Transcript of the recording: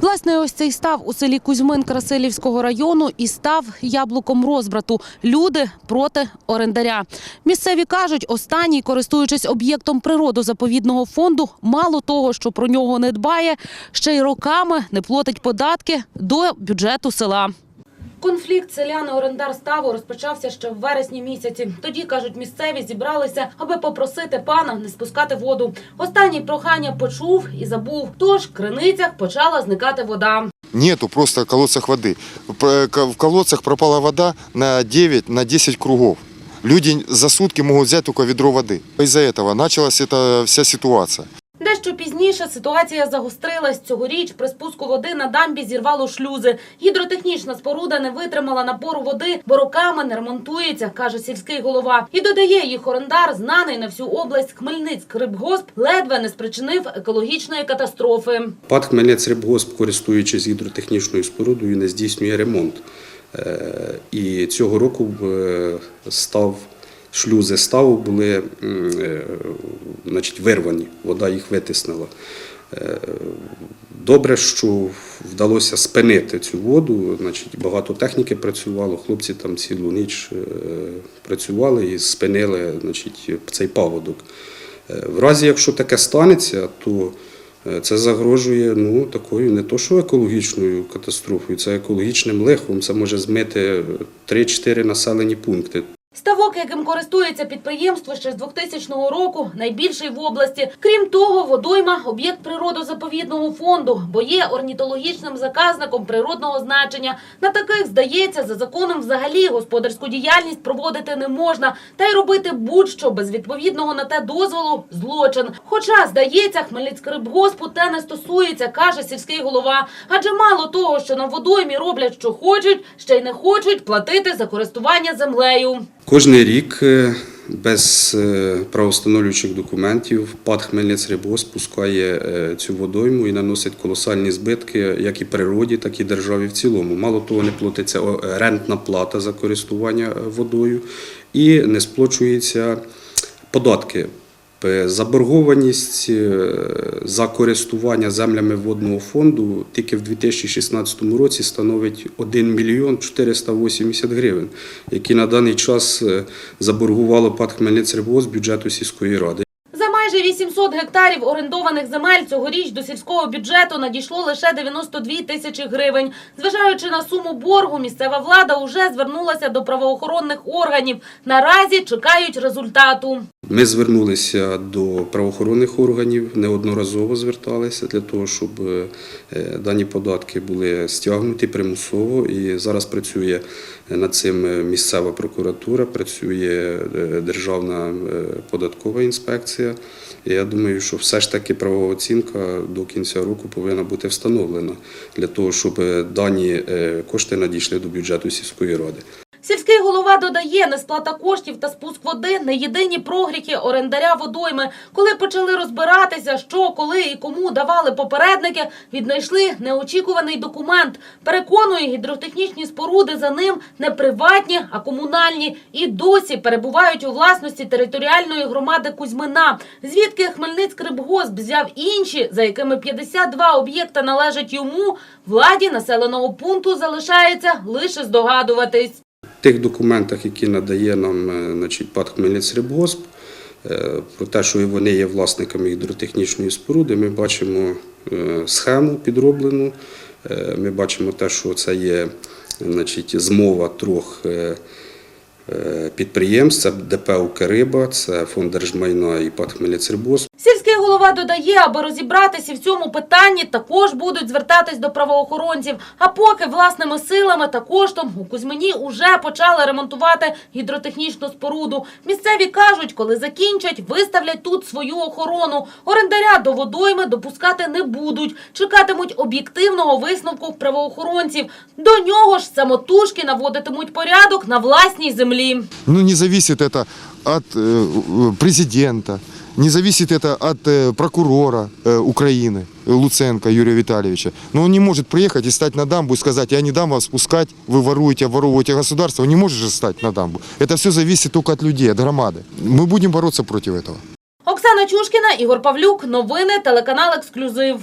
Власне, ось цей став у селі Кузьмин Красилівського району і став яблуком розбрату. Люди проти орендаря. Місцеві кажуть, останній, користуючись об'єктом природозаповідного фонду, мало того, що про нього не дбає, ще й роками не платить податки до бюджету села. Конфлікт селяни-орендар ставу розпочався ще в вересні місяці. Тоді, кажуть, місцеві зібралися, аби попросити пана не спускати воду. Останній прохання почув і забув. Тож в криницях почала зникати вода. Нету просто в колодцах воды. П- к- В колодцах пропала вода на 9, на 10 кругов. Люди за сутки могут взять только ведро воды. Из-за этого началась эта вся ситуация. Дещо пізніше ситуація загострилась. Цьогоріч при спуску води на дамбі зірвало шлюзи. Гідротехнічна споруда не витримала напору води, бо роками не ремонтується, каже сільський голова. І додає їх орендар, знаний на всю область Хмельницькрибгосп, ледве не спричинив екологічної катастрофи. ПАД Хмельницькрибгосп, користуючись гідротехнічною спорудою, не здійснює ремонт. Е, І цього року е, став, шлюзи ставу були е, значить, вирвані, вода їх витиснила. Е, Добре, що вдалося спинити цю воду. Значить, багато техніки працювало, хлопці там цілу ніч е, працювали і спинили значить, цей паводок. В разі, якщо таке станеться, то це загрожує ну, такою не то що екологічною катастрофою, це екологічним лихом. Це може змити 3-4 населені пункти. Ставок, яким користується підприємство ще з 2000 року, найбільший в області. Крім того, водойма – об'єкт природозаповідного фонду, бо є орнітологічним заказником природного значення. На таких, здається, за законом взагалі господарську діяльність проводити не можна. Та й робити будь-що без відповідного на те дозволу – злочин. Хоча, здається, Хмельницькрибгоспу те не стосується, каже сільський голова. Адже мало того, що на водоймі роблять, що хочуть, ще й не хочуть платити за користування землею. Кожний рік е, без правоустановлюючих правостановлюючих документів ПАД Хмельницькрибгосп спускає е, цю водойму і наносить колосальні збитки як і природі, так і державі в цілому. Мало того, не платиться рентна плата за користування е, водою і не сплачуються податки. Е, Заборгованість е, за користування землями водного фонду тільки в 2016 році становить 1 мільйон 480 гривень, які на даний час е, заборгувало ПАД Хмельницький з бюджету сільської ради. За майже 800 гектарів орендованих земель цьогоріч до сільського бюджету надійшло лише 92 тисячі гривень. Зважаючи на суму боргу, місцева влада уже звернулася до правоохоронних органів. Наразі чекають результату. Ми звернулися до правоохоронних органів, неодноразово зверталися для того, щоб е, дані податки були стягнуті примусово. І зараз працює над цим е, місцева прокуратура, працює е, Державна е, податкова інспекція. Я думаю, що все ж таки правова оцінка до кінця року повинна бути встановлена для того, щоб дані е, кошти надійшли до бюджету сільської ради. Голова додає, несплата коштів та спуск води не єдині прогріхи орендаря водойми. Коли почали розбиратися, що, коли і кому давали попередники, віднайшли неочікуваний документ. Переконує, гідротехнічні споруди за ним не приватні, а комунальні. І досі перебувають у власності територіальної громади Кузьмина. Звідки Хмельницькрибгосп взяв інші, за якими 52 об'єкта належать йому, владі населеного пункту залишається лише здогадуватись. Тих документах, які надає нам е, значить, ПАД Хмельницькрибгосп, е, про те, що вони є власниками гідротехнічної споруди, ми бачимо е, схему підроблену. Ми бачимо те, що це є значить, змова трьох підприємств. Це ДП «Укриба», це фонд держмайна і ПАД Хмельницькрибгосп. Сільський голова додає, аби розібратися в цьому питанні, також будуть звертатись до правоохоронців. А поки власними силами та коштом у Кузьмині уже почали ремонтувати гідротехнічну споруду. Місцеві кажуть, коли закінчать, виставлять тут свою охорону. Орендаря до водойми допускати не будуть. Чекатимуть об'єктивного висновку правоохоронців. До нього ж самотужки наводитимуть порядок на власній землі. Ну, не зависит это от э, э, президента, не зависит это от э, прокурора э, Украины э, Луценко Юрия Витальевича. Но он не может приехать и стать на дамбу и сказать, я не дам вас спускать, вы воруете, воруете государство. Он не может же стать на дамбу. Это все зависит только от людей, от громады. Мы будем бороться против этого. Оксана Чушкіна, Ігор Павлюк. Новини телеканал Ексклюзив.